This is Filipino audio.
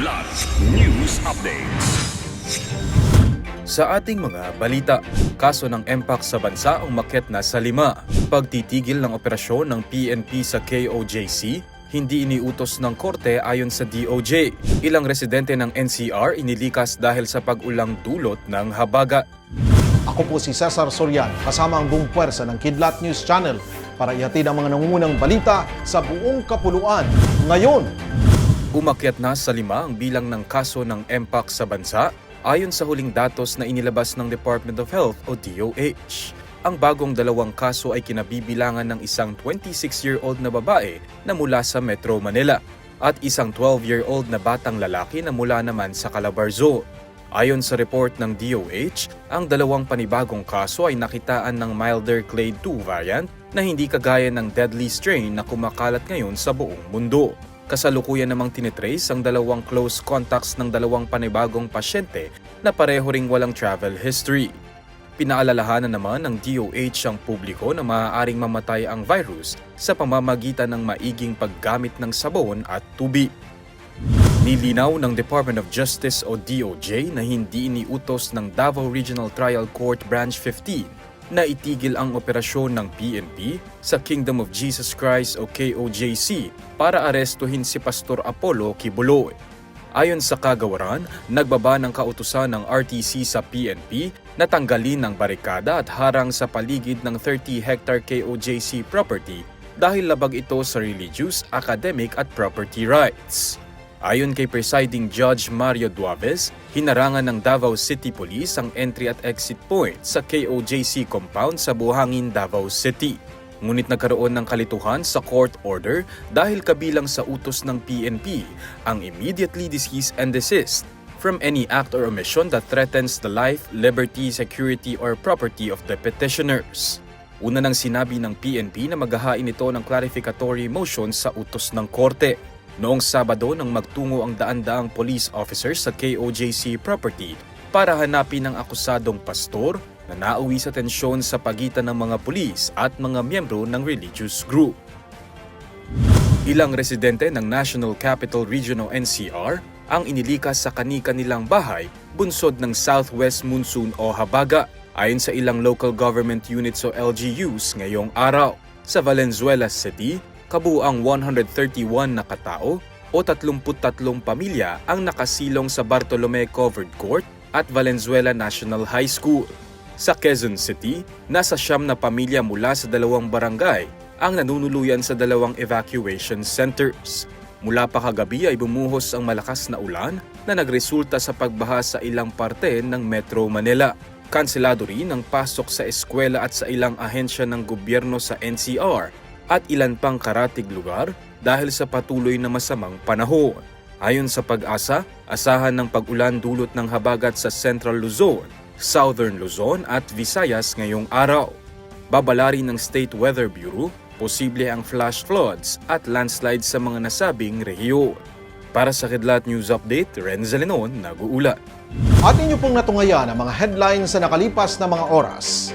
Kidlat News Updates. Sa ating mga balita, kaso ng MPAC sa bansa ang maket na sa lima. Pagtitigil ng operasyon ng PNP sa KOJC, hindi iniutos ng korte ayon sa DOJ. Ilang residente ng NCR inilikas dahil sa pag-ulang dulot ng habaga. Ako po si Cesar Soriano, kasama ang buong puwersa ng Kidlat News Channel para ihatid ang mga nangungunang balita sa buong kapuluan. Ngayon, Umakyat na sa lima ang bilang ng kaso ng MPAC sa bansa ayon sa huling datos na inilabas ng Department of Health o DOH. Ang bagong dalawang kaso ay kinabibilangan ng isang 26-year-old na babae na mula sa Metro Manila at isang 12-year-old na batang lalaki na mula naman sa Calabarzon. Ayon sa report ng DOH, ang dalawang panibagong kaso ay nakitaan ng milder clade 2 variant na hindi kagaya ng deadly strain na kumakalat ngayon sa buong mundo. Kasalukuyan namang tinitrace ang dalawang close contacts ng dalawang panibagong pasyente na pareho ring walang travel history. Pinaalalahanan naman ng DOH ang publiko na maaaring mamatay ang virus sa pamamagitan ng maiging paggamit ng sabon at tubig. Nilinaw ng Department of Justice o DOJ na hindi iniutos ng Davao Regional Trial Court Branch 15 na itigil ang operasyon ng PNP sa Kingdom of Jesus Christ o KOJC para arestuhin si Pastor Apollo Kibuloy. Ayon sa kagawaran, nagbaba ng kautusan ng RTC sa PNP na tanggalin ang barikada at harang sa paligid ng 30-hectare KOJC property dahil labag ito sa religious, academic at property rights. Ayon kay presiding judge Mario Duaves, hinarangan ng Davao City Police ang entry at exit point sa KOJC compound sa Buhangin, Davao City. Ngunit nagkaroon ng kalituhan sa court order dahil kabilang sa utos ng PNP ang immediately cease and desist from any act or omission that threatens the life, liberty, security, or property of the petitioners. Una nang sinabi ng PNP na maghahain ito ng clarificatory motion sa utos ng korte. Noong Sabado nang magtungo ang daan-daang police officers sa KOJC property para hanapin ang akusadong pastor na nauwi sa tensyon sa pagitan ng mga pulis at mga miyembro ng religious group. Ilang residente ng National Capital Region NCR ang inilikas sa kani-kanilang bahay bunsod ng Southwest Monsoon o Habaga ayon sa ilang local government units o LGUs ngayong araw. Sa Valenzuela City, kabuang 131 na katao o 33 pamilya ang nakasilong sa Bartolome Covered Court at Valenzuela National High School. Sa Quezon City, nasa siyam na pamilya mula sa dalawang barangay ang nanunuluyan sa dalawang evacuation centers. Mula pa kagabi ay bumuhos ang malakas na ulan na nagresulta sa pagbaha sa ilang parte ng Metro Manila. Kanselado rin ang pasok sa eskwela at sa ilang ahensya ng gobyerno sa NCR at ilan pang karatig lugar dahil sa patuloy na masamang panahon. Ayon sa pag-asa, asahan ng pag-ulan dulot ng habagat sa Central Luzon, Southern Luzon at Visayas ngayong araw. Babala rin ng State Weather Bureau, posible ang flash floods at landslides sa mga nasabing rehiyon. Para sa Kidlat News Update, Renza Lenon, nag-uulat. at inyo pong natungayan ang mga headlines sa nakalipas na mga oras.